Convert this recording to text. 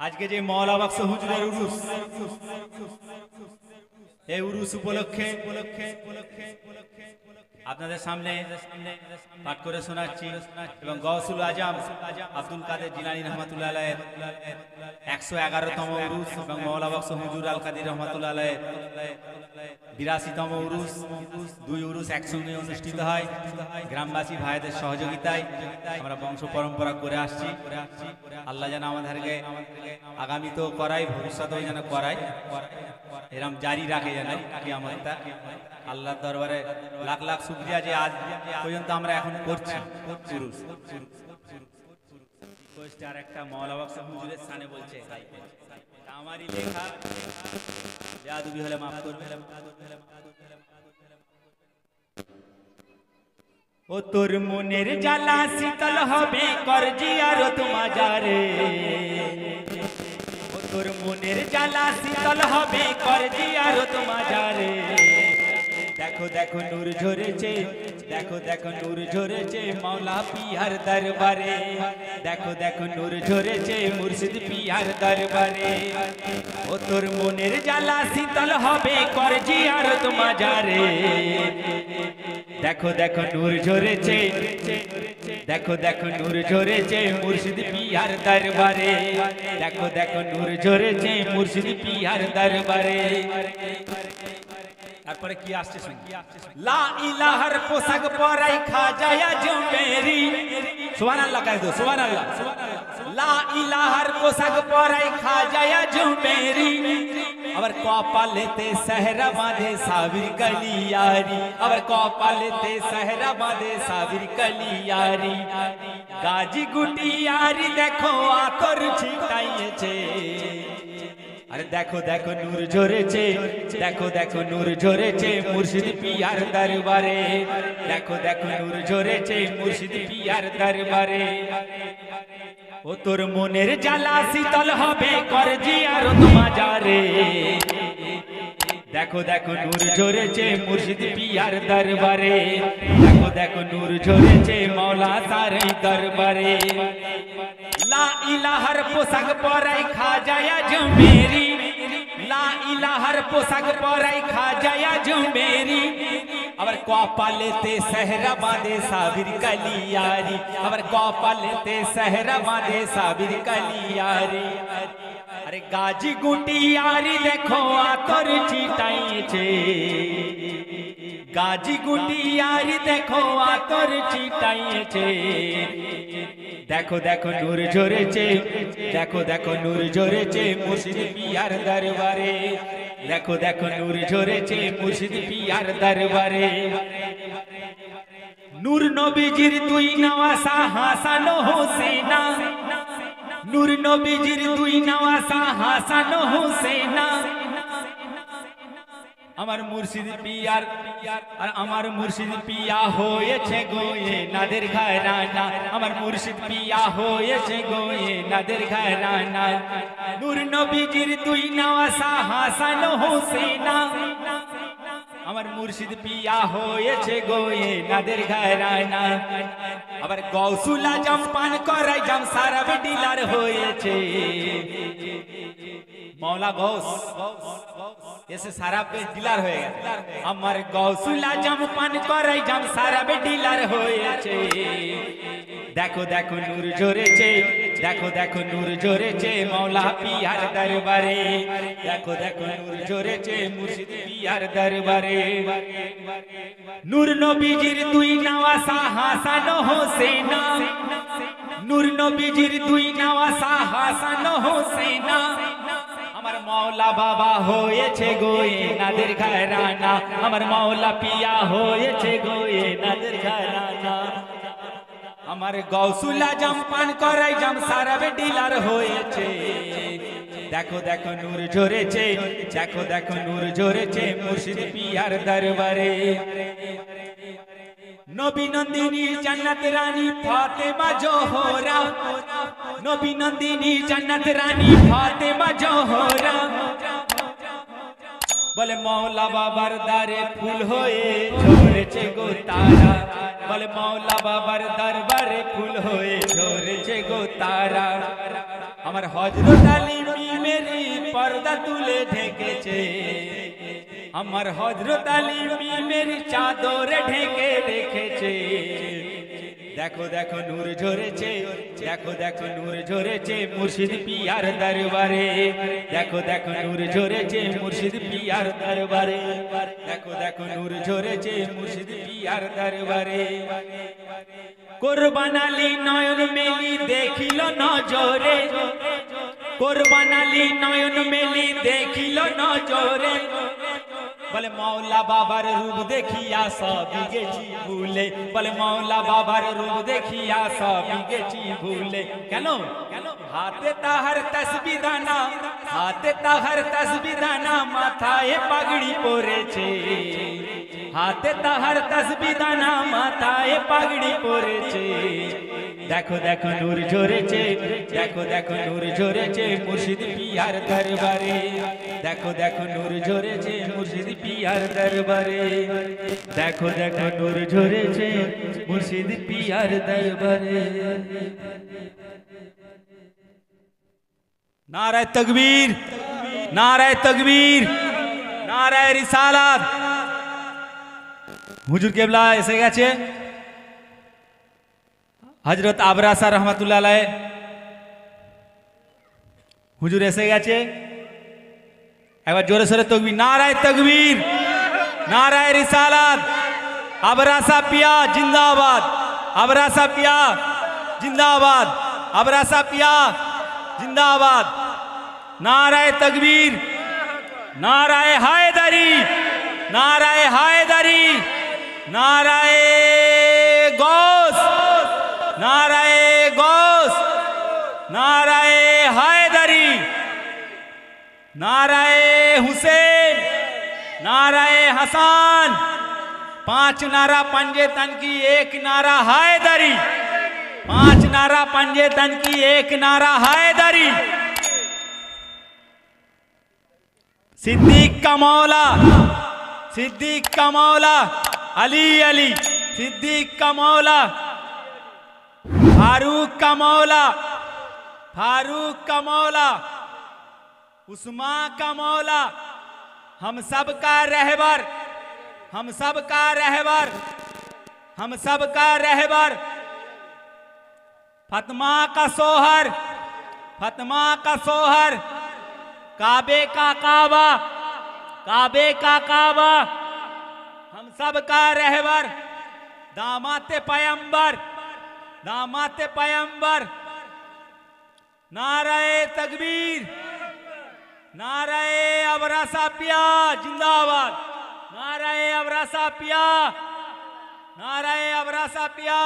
আজকে যে মওলা বাক্স হুজুরের উরুস এই উরুস উপলক্ষে আপনাদের সামনে পাঠ করে শোনাচ্ছি এবং গৌসুল আজম আব্দুল কাদের জিলানি রহমতুল্লাহ একশো এগারোতম উরুস এবং মওলা বাক্স হুজুর আল কাদির রহমতুল্লাহ বিরাশিতম উরুস, দুই উরুস একসঙ্গে অনুষ্ঠিত হয়। গ্রামবাসী ভাইদের সহযোগিতায় আমরা বংশ পরম্পরা করে আসছি। আল্লাহ যেন আমাদেরকে আগামী তো করাই ভবিষ্যতেও যেন করাই এরম জারি রাখে যেন কিয়ামতটা। আল্লাহর দরবারে লাখ লাখ শুকরিয়া যে আজ পর্যন্ত আমরা এখন করছি। আর একটা মৌলা বাক্স হুজুরের সানে বলছে আমারই লেখা। বেয়াদুবি হলে মাফ করবে ও তোর মনের জ্বালা শীতল হবে, করজি আর তোমাজারে ও তোর মনের জ্বালা শীতল হবে, করজি আর তোমাজারে দেখো দেখো নূর ঝরেছে, দেখো দেখো নূর ঝরেছে মাওলা পিয়ার দরবারে। দেখো দেখো নূর ঝরেছে মুর্শিদ পিয়ার দরবারে। ও তোর মনের জ্বালা শীতল হবে করজি আর তোমাজারে দেখো দেখো নূর ঝরেছে, দেখো দেখো নূর ঝরেছে মুর্শিদ পিয়ার দরবারে। দেখো দেখো নূর ঝরেছে মুর্শিদ পিয়ার দরবারে। তারপরে কি আসছে শুন। লা ইলাহার পোশাক পরাই খাজায়া জুমেরি। সুবহানাল্লাহ কাই দো সুবহানাল্লাহ। লা ইলাহার পোশাক পরাই খাজায়া জুমেরি। আবার কপালেতে সেহরা বাঁধে সাবির কলিয়ারি। আবার কপালেতে সেহরা বাঁধে সাবির কলিয়ারি। গাজি গুটিয়ারি দেখো আতর ছিটাইয়েছে। আরে দেখো দেখো নূর ঝরেছে, দেখো দেখো নূর ঝরেছে মুর্শিদ পিয়ার দরবারে। দেখো দেখো নূর ঝরেছে মুর্শিদ পিয়ার দরবারে। ও তোর মনের জ্বালা শীতল হবে করজি আর তোমাজারে দেখো দেখো নূর ঝরেছে মুর্শিদ পিয়ার দরবারে। দেখো দেখো নূর ঝরেছে মৌলা তারে দরবারে। লা ইলাহার পোশাক পরাই খা যায় জমেরি লা ইলাহার পোশাক পরাই খা যায় জমেরি আবার কপালেতে সেহরা বাঁধে সাবির কালিয়ারি আবার কপালেতে সেহরা বাঁধে সাবির কালিয়ারি আরে গাজি গুটিয়ারি দেখো আতর চিটাইছে গাজি গুটিয়ারি দেখো আতর চিটাইছে দেখো দেখো, নূর ঝরেছে। দেখো দেখো, নূর ঝরেছে মুর্শিদ পিয়ার দরবারে। দেখো দেখো, নূর ঝরেছে মুর্শিদ পিয়ার দরবারে। নূর নবীজির দুই নওয়াসা হাসান হোসেনা। নূর নবীজির দুই নওয়াসা হাসান হোসেনা। আমার মুর্শিদ পিয়ার, আর আমার মুর্শিদ পিয়া হয়েছে গোয়ে নাদের ঘরানা আমার মুর্শিদ পিয়া হয়েছে গোয়ে নাদের ঘরানা নূর নবীজির দুই নওয়াসা হাসান হোসেনা। আমার মুর্শিদ পিয়া হয়েছে গোয়ে নাদের ঘরানা আবার গৌসুলা জাম পান করাই জাম সারা ডিলার হয়েছে। মৌলা গৌস। এসে সারা পে ডিলার হয়ে গেছে। আমার গৌসুলা জাম পান করাই জাম সারা বে ডিলার হয়েছে। দেখো দেখো, নূর ঝরেছে। দেখো দেখো, নূর ঝরেছে মৌলা পিয়ার দরবারে। দেখো দেখো, নূর ঝরেছে মুর্শিদ পিয়ার দরবারে। নূর নবীজির দুই নওয়াসা হাসান হোসেনা। নূর নবীজির দুই নওয়াসা হাসান হোসেনা। আমার মৌলা বাবা হয়েছে গোয়ে নাদের ঘরানা। আমার মৌলা পিয়া হয়েছে গোয়ে নাদের ঘরানা। আমার গৌসুলা জাম পান করাই জাম সারাবে ডিলার হয়েছে। দেখো দেখো, নূর ঝরেছে। দেখো দেখো, নূর ঝরেছে মুর্শিদ পিয়ার দরবারে। নবী নন্দিনী জান্নাত রানী ফাতেমা জোহরা। নবী নন্দিনী, জান্নাত রানী, ফাতেমা, জোহরা। বলে মৌলা বাবার দারে ফুল হয়ে ঝরেছে গো তারা। বলে মৌলা বাবার দরবারে ফুল হয়ে ঝরেছে গো তারা। আমার হজরত আলী মেরি পর্দা তুলে ঢেকেছে। আমার হজরত আলী মেরি চাদরে ঢেকে রেখেছে। দেখো দেখো নূর ঝরেছে, দেখো দেখো নূর ঝরেছে মুর্শিদ পিয়ার দরবারে। দেখো দেখো নূর ঝরেছে মুর্শিদ পিয়ার দরবারে। দেখো দেখো নূর ঝরেছে মুর্শিদ পিয়ার দরবারে। কোরবান আলী নয়ন মেলি দেখিল নজরে। কোরবান আলী নয়ন মেলি দেখিল নজরে। বলে মৌলা বাবার রূপ দেখিয়া সবই গেছি ভুলে। বলে মৌলা বাবার রূপ দেখিয়া সবই গেছি ভুলে। কেন? হাতে তাহার তসবি দানা, হাতে তাহার তসবি দানা মাথায় পাগড়ি পরেছে। হাতে তাহার তসবি দানা মাথায় পাগড়ি পরেছে। দেখো দেখো, নূর ঝরেছে, দেখো দেখো, নূর ঝরেছে মুর্শিদ পিয়ার দরবারে। দেখো দেখো নূর ঝরেছে মুর্শিদ পিয়ার দরবারে। দেখো দেখো নূর ঝরেছে মুর্শিদ পিয়ার দরবারে। নারায় তকবীর নারায় তকবীর, নারায় রিসালাত। হুজুর কেবলা এসে গেছে। হজরত আবরাসা রহমতুল্লাহ হুজুর এসে গেছে। একবার জোরে সোরে তকবীর। নারায় তকবীর, নারায় রিসালাত। আবরাসা পিয়া, জিন্দাবাদ। আবরাসা পিয়া, জিন্দাবাদ। আবরাসা পিয়া, জিন্দাবাদ। নারায় তকবীর, নারায় হায়দারি নারায় হায়দারি, নারায় গোস নারায় গোস, নারায় হায়দারি, নারায় हुसैन नाराय हसान। पाँच नारा पंजे तन की, एक नारा हैदरी पाँच नारा पंजे तन की, एक नारा हैदरी सिद्दीक का मौला, सिद्दीक का मौला, अली अली, सिद्दीक का मौला, फारूक का मौला, फारूक का मौला। उस्मा का मौला। हम सब का रहबर। हम सब का रहबर। हम सब का रहबर। फतमा का सोहर। फतमा का सोहर। काबे का काबा। काबे का काबा। हम सब का रहबर। दामाते पयंबर दामाते पयंबर नाराय तकबीर। नाराय अबरासा पिया जिंदाबाद। नाराय अबरासा पिया नाराय अबरासा पिया।